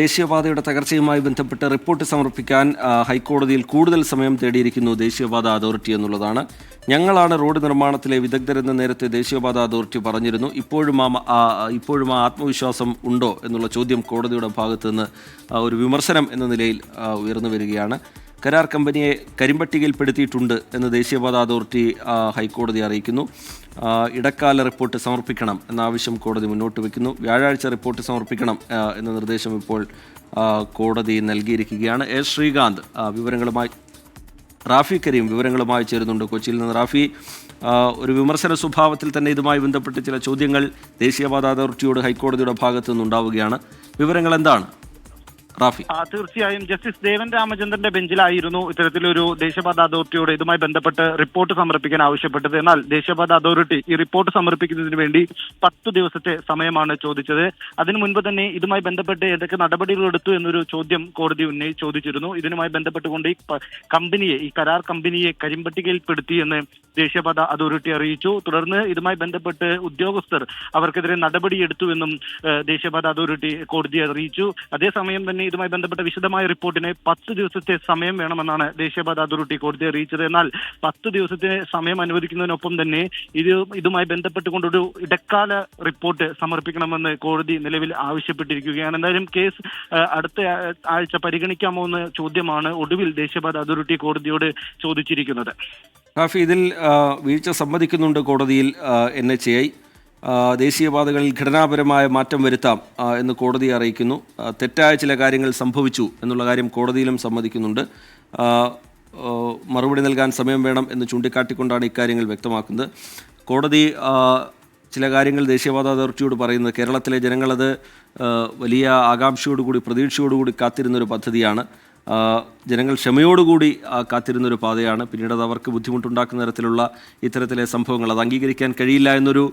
ദേശീയപാതയുടെ തകർച്ചയുമായി ബന്ധപ്പെട്ട് റിപ്പോർട്ട് സമർപ്പിക്കാൻ ഹൈക്കോടതിയിൽ കൂടുതൽ സമയം തേടിയിരിക്കുന്നു ദേശീയപാത അതോറിറ്റി എന്നുള്ളതാണ്. ഞങ്ങളാണ് റോഡ് നിർമ്മാണത്തിലെ വിദഗ്ധരെന്ന് നേരത്തെ ദേശീയപാത അതോറിറ്റി പറഞ്ഞിരുന്നു. ഇപ്പോഴും ആ ഇപ്പോഴും ആ ആത്മവിശ്വാസം ഉണ്ടോ എന്നുള്ള ചോദ്യം കോടതിയുടെ ഭാഗത്തുനിന്ന് ഒരു വിമർശനം എന്ന നിലയിൽ ഉയർന്നു വരികയാണ്. കരാർ കമ്പനിയെ കരിമ്പട്ടികയിൽപ്പെടുത്തിയിട്ടുണ്ട് എന്ന് ദേശീയപാത അതോറിറ്റി ഹൈക്കോടതി അറിയിക്കുന്നു. ഇടക്കാല റിപ്പോർട്ട് സമർപ്പിക്കണം എന്ന ആവശ്യം കോടതി മുന്നോട്ട് വയ്ക്കുന്നു. വ്യാഴാഴ്ച റിപ്പോർട്ട് സമർപ്പിക്കണം എന്ന നിർദ്ദേശം ഇപ്പോൾ കോടതി നൽകിയിരിക്കുകയാണ്. എസ് ശ്രീകാന്ത് വിവരങ്ങളുമായി റാഫി കരീം വിവരങ്ങളുമായി ചേരുന്നുണ്ട് കൊച്ചിയിൽ നിന്ന്. റാഫി ഒരു വിമർശന സ്വഭാവത്തിൽ തന്നെ ഇതുമായി ബന്ധപ്പെട്ട് ചില ചോദ്യങ്ങൾ ദേശീയപാത അതോറിറ്റിയോട് ഹൈക്കോടതിയുടെ ഭാഗത്തു നിന്നുണ്ടാവുകയാണ് വിവരങ്ങൾ എന്താണ്? റാഫി. തീർച്ചയായും ജസ്റ്റിസ് ദേവൻ രാമചന്ദ്രന്റെ ബെഞ്ചിലായിരുന്നു ഇത്തരത്തിലൊരു ദേശീയപാത അതോറിറ്റിയോട് ഇതുമായി ബന്ധപ്പെട്ട് റിപ്പോർട്ട് സമർപ്പിക്കാൻ ആവശ്യപ്പെട്ടത്. എന്നാൽ ദേശീയപാത അതോറിറ്റി ഈ റിപ്പോർട്ട് സമർപ്പിക്കുന്നതിന് വേണ്ടി പത്ത് ദിവസത്തെ സമയമാണ് ചോദിച്ചത്. അതിനു മുൻപ് തന്നെ ഇതുമായി ബന്ധപ്പെട്ട് ഏതൊക്കെ നടപടികൾ എടുത്തു എന്നൊരു ചോദ്യം കോടതി ഉന്നയി ചോദിച്ചിരുന്നു. ഇതിനുമായി ബന്ധപ്പെട്ടുകൊണ്ട് ഈ കമ്പനിയെ ഈ കരാർ കമ്പനിയെ കരിമ്പട്ടികയിൽപ്പെടുത്തി എന്ന് ദേശീയപാത അതോറിറ്റി അറിയിച്ചു. തുടർന്ന് ഇതുമായി ബന്ധപ്പെട്ട് ഉദ്യോഗസ്ഥർ അവർക്കെതിരെ നടപടിയെടുത്തുവെന്നും ദേശീയപാത അതോറിറ്റി കോടതിയെ അറിയിച്ചു. അതേസമയം തന്നെ ഇതുമായി ബന്ധപ്പെട്ട വിശദമായ റിപ്പോർട്ടിന് പത്ത് ദിവസത്തെ സമയം വേണമെന്നാണ് ദേശീയപാത അതോറിറ്റി കോടതിയെ അറിയിച്ചത്. എന്നാൽ പത്ത് ദിവസത്തെ സമയം അനുവദിക്കുന്നതിനൊപ്പം തന്നെ ഇത് ഇതുമായി ബന്ധപ്പെട്ടുകൊണ്ടൊരു ഇടക്കാല റിപ്പോർട്ട് സമർപ്പിക്കണമെന്ന് കോടതി നിലവിൽ ആവശ്യപ്പെട്ടിരിക്കുകയാണ്. എന്തായാലും കേസ് അടുത്ത ആഴ്ച പരിഗണിക്കാമോ എന്ന ചോദ്യമാണ് ഒടുവിൽ ദേശീയപാത അതോറിറ്റി കോടതിയോട് ചോദിച്ചിരിക്കുന്നത്. ഹാഫി ഇതിൽ വീഴ്ച സമ്മതിക്കുന്നുണ്ട് കോടതിയിൽ എൻ എച്ച് ഐ. ദേശീയപാതകളിൽ ഘടനാപരമായ മാറ്റം വരുത്താം എന്ന് കോടതി അറിയിക്കുന്നു. തെറ്റായ ചില കാര്യങ്ങൾ സംഭവിച്ചു എന്നുള്ള കാര്യം കോടതിയിലും സമ്മതിക്കുന്നുണ്ട്. മറുപടി നൽകാൻ സമയം വേണം എന്ന് ചൂണ്ടിക്കാട്ടിക്കൊണ്ടാണ് ഇക്കാര്യങ്ങൾ വ്യക്തമാക്കുന്നത്. കോടതി ചില കാര്യങ്ങൾ ദേശീയപാത അതോറിറ്റിയോട് പറയുന്നത് കേരളത്തിലെ ജനങ്ങളത് വലിയ ആകാംക്ഷയോടുകൂടി പ്രതീക്ഷയോടുകൂടി കാത്തിരുന്നൊരു പദ്ധതിയാണ്. ജനങ്ങൾ ക്ഷമയോടുകൂടി കാത്തിരുന്നൊരു പാതയാണ്. പിന്നീട് അത് അവർക്ക് ബുദ്ധിമുട്ടുണ്ടാക്കുന്ന തരത്തിലുള്ള ഇത്തരത്തിലെ സംഭവങ്ങൾ അത് അംഗീകരിക്കാൻ കഴിയില്ല എന്നൊരു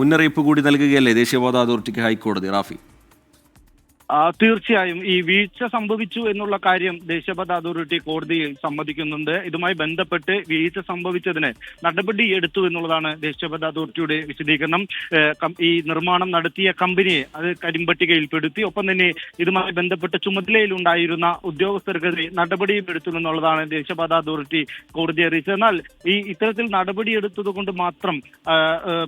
മുന്നറിയിപ്പ് കൂടി നൽകുകയല്ലേ ദേശീയപാത അതോറിറ്റിക്ക് ഹൈക്കോടതി? റാഫി. തീർച്ചയായും ഈ വീഴ്ച സംഭവിച്ചു എന്നുള്ള കാര്യം ദേശീയപാത അതോറിറ്റി കോടതിയിൽ സമ്മതിക്കുന്നുണ്ട്. ഇതുമായി ബന്ധപ്പെട്ട് വീഴ്ച സംഭവിച്ചതിന് നടപടി എടുത്തു എന്നുള്ളതാണ് ദേശീയപാത അതോറിറ്റിയുടെ വിശദീകരണം. ഈ നിർമ്മാണം നടത്തിയ കമ്പനിയെ അത് കരിമ്പട്ടികയിൽപ്പെടുത്തി. ഒപ്പം തന്നെ ഇതുമായി ബന്ധപ്പെട്ട ചുമതലയിലുണ്ടായിരുന്ന ഉദ്യോഗസ്ഥർക്കെതിരെ നടപടിയും എടുത്തു എന്നുള്ളതാണ് ദേശീയപാത അതോറിറ്റി കോടതിയെ അറിയിച്ചത്. എന്നാൽ ഈ ഇത്തരത്തിൽ നടപടിയെടുത്തത് കൊണ്ട് മാത്രം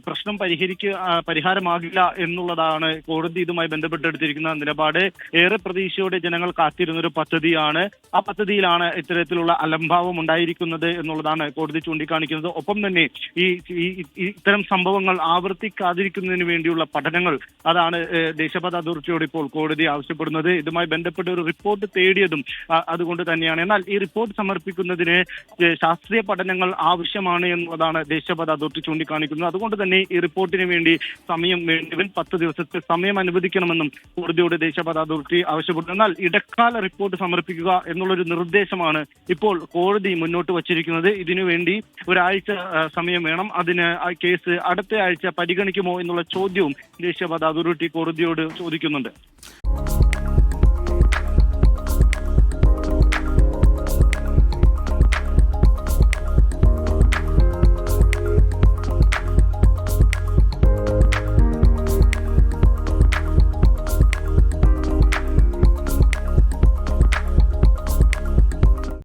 പ്രശ്നം പരിഹരിക്കുക പരിഹാരമാകില്ല എന്നുള്ളതാണ് കോടതി ഇതുമായി ബന്ധപ്പെട്ടെടുത്തിരിക്കുന്ന നിലപാട്. ഏറെ പ്രതീക്ഷയോടെ ജനങ്ങൾ കാത്തിരുന്ന ഒരു പദ്ധതിയാണ്. ആ പദ്ധതിയിലാണ് ഇത്തരത്തിലുള്ള അലംഭാവം ഉണ്ടായിരിക്കുന്നത് എന്നുള്ളതാണ് കോടതി ചൂണ്ടിക്കാണിക്കുന്നത്. ഒപ്പം തന്നെ ഈ ഇത്തരം സംഭവങ്ങൾ ആവർത്തിക്കാതിരിക്കുന്നതിന് വേണ്ടിയുള്ള പഠനങ്ങൾ അതാണ് ദേശപഥ അതോറിറ്റിയോട് ഇപ്പോൾ കോടതി ആവശ്യപ്പെടുന്നത്. ഇതുമായി ബന്ധപ്പെട്ട ഒരു റിപ്പോർട്ട് തേടിയതും അതുകൊണ്ട് തന്നെയാണ്. എന്നാൽ ഈ റിപ്പോർട്ട് സമർപ്പിക്കുന്നതിന് ശാസ്ത്രീയ പഠനങ്ങൾ ആവശ്യമാണ് എന്നുള്ളതാണ് ദേശീയപാത അതോറിറ്റി ചൂണ്ടിക്കാണിക്കുന്നത്. അതുകൊണ്ട് തന്നെ ഈ റിപ്പോർട്ടിന് വേണ്ടി സമയം വേണ്ടി പത്ത് ദിവസത്തെ സമയം അനുവദിക്കണമെന്നും കോടതിയോട് ദേശീയപാത അതോറിറ്റി ആവശ്യപ്പെട്ടു എന്നാൽ ഇടക്കാല റിപ്പോർട്ട് സമർപ്പിക്കുക എന്നുള്ളൊരു നിർദ്ദേശമാണ് ഇപ്പോൾ കോടതി മുന്നോട്ട് വച്ചിരിക്കുന്നത്. ഇതിനുവേണ്ടി ഒരാഴ്ച സമയം വേണം. അതിന് കേസ് അടുത്ത ആഴ്ച പരിഗണിക്കുമോ എന്നുള്ള ചോദ്യവും ദേശീയപാത അതോറിറ്റി കോടതിയോട് ചോദിക്കുന്നുണ്ട്.